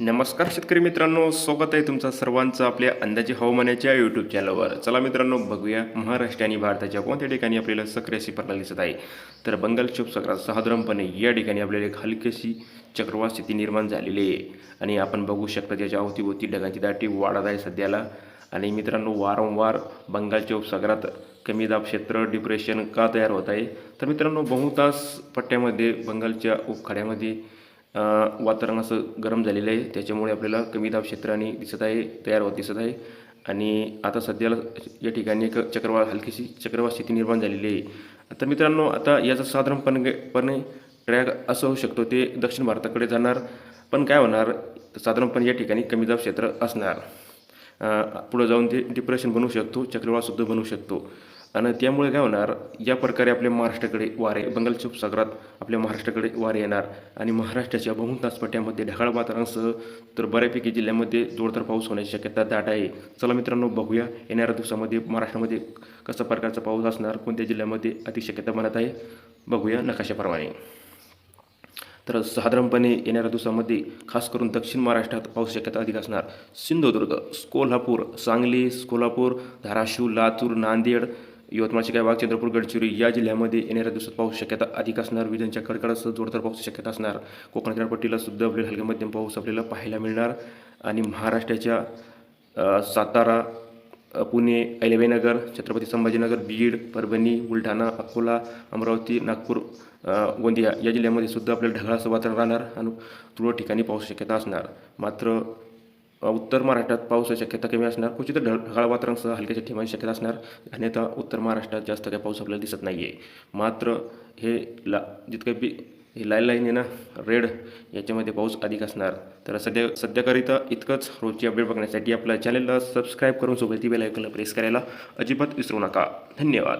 नमस्कार शेतकरी मित्रांनो स्वागत आहे तुमचा सर्वांचं आपल्या अंदाजे हवामानाच्या यूट्यूब चॅनलवर चला मित्रांनो बघूया महाराष्ट्र आणि भारताच्या कोणत्या ठिकाणी आपल्याला सक्रिय अशी प्रणाली दिसत आहे. तर बंगाल चुपसागरात साधारणपणे या ठिकाणी आपल्याला एक हलकीशी चक्रवात स्थिती निर्माण झालेली आहे. आणि आपण बघू शकता त्याच्या अवतीभोवती ढगांची दाटी वाढत आहे सध्याला. आणि मित्रांनो वारंवार बंगालच्या उपसागरात कमी दाब क्षेत्र डिप्रेशन का तयार होत आहे? तर मित्रांनो बहुतांश पट्ट्यामध्ये बंगालच्या उपखाड्यामध्ये वातावरण असं गरम झालेलं आहे. त्याच्यामुळे आपल्याला कमी दाब क्षेत्र आणि दिसत आहे तयार होत दिसत आहे. आणि आता सध्याला या ठिकाणी एक चक्रवात हलकीशी चक्रवात स्थिती निर्माण झालेली आहे. तर मित्रांनो आता याचा साधारणपणे ट्रॅक असं होऊ शकतो ते दक्षिण भारताकडे जाणार. पण काय होणार? साधारणपणे या ठिकाणी कमी दाब क्षेत्र असणार. पुढं जाऊन ते डिप्रेशन बनवू शकतो चक्रवाळसुद्धा बनवू शकतो. आणि त्यामुळे काय होणार या प्रकारे आपल्या महाराष्ट्राकडे वारे बंगालच्या उपसागरात आपल्या महाराष्ट्राकडे वारे येणार आणि महाराष्ट्राच्या बहुतांश पट्ट्यामध्ये ढगाळ वातावरणासह तर बऱ्यापैकी जिल्ह्यामध्ये जोरदार पाऊस होण्याची शक्यता दाट आहे. चला मित्रांनो बघूया येणाऱ्या दिवसामध्ये महाराष्ट्रामध्ये कसा प्रकारचा पाऊस असणार कोणत्या जिल्ह्यामध्ये अति शक्यता बनत आहे बघूया नकाशाप्रमाणे. तर साधारणपणे येणाऱ्या दिवसामध्ये खास करून दक्षिण महाराष्ट्रात पाऊस शक्यता अधिक असणार. सिंधुदुर्ग कोल्हापूर सांगली कोल्हापूर धाराशिव लातूर नांदेड यवतमाळचे काय भाग चंद्रपूर गडचिरोली या जिल्ह्यामध्ये येणाऱ्या दिवसात पाऊस शक्यता अधिक असणार. विजांच्या कडकडासह जोरदार पाऊस शक्यता असणार. कोकण किनारपट्टीला सुद्धा आपल्याला हलक्या मध्यम पाऊस आपल्याला पाहायला मिळणार. आणि महाराष्ट्राच्या सातारा पुणे अहिल्याबाईनगर छत्रपती संभाजीनगर बीड परभणी बुलढाणा अकोला अमरावती नागपूर गोंदिया या जिल्ह्यामध्ये सुद्धा आपल्याला ढगाळाचं वातावरण राहणार. आणि तुरळक ठिकाणी पाऊस शक्यता असणार. मात्र उत्तर महाराष्ट्रात पावसाची शक्यता कमी असणार. क्वचित ढ ढगाळ वातावरणासह हलक्याच्या ठिकाणी शक्यता असणार आणि उत्तर महाराष्ट्रात जास्त काही पाऊस आपल्याला दिसत नाही आहे मात्र हे ला जितकं बी हे लाईन लाईन आहे ना रेड याच्यामध्ये पाऊस अधिक असणार. तर सध्या सध्याकरिता इतकंच रोजची अपडेट बघण्यासाठी आपल्या चॅनलला सबस्क्राईब करून सोबत बेल आयकॉनला प्रेस करायला अजिबात विसरू नका. धन्यवाद.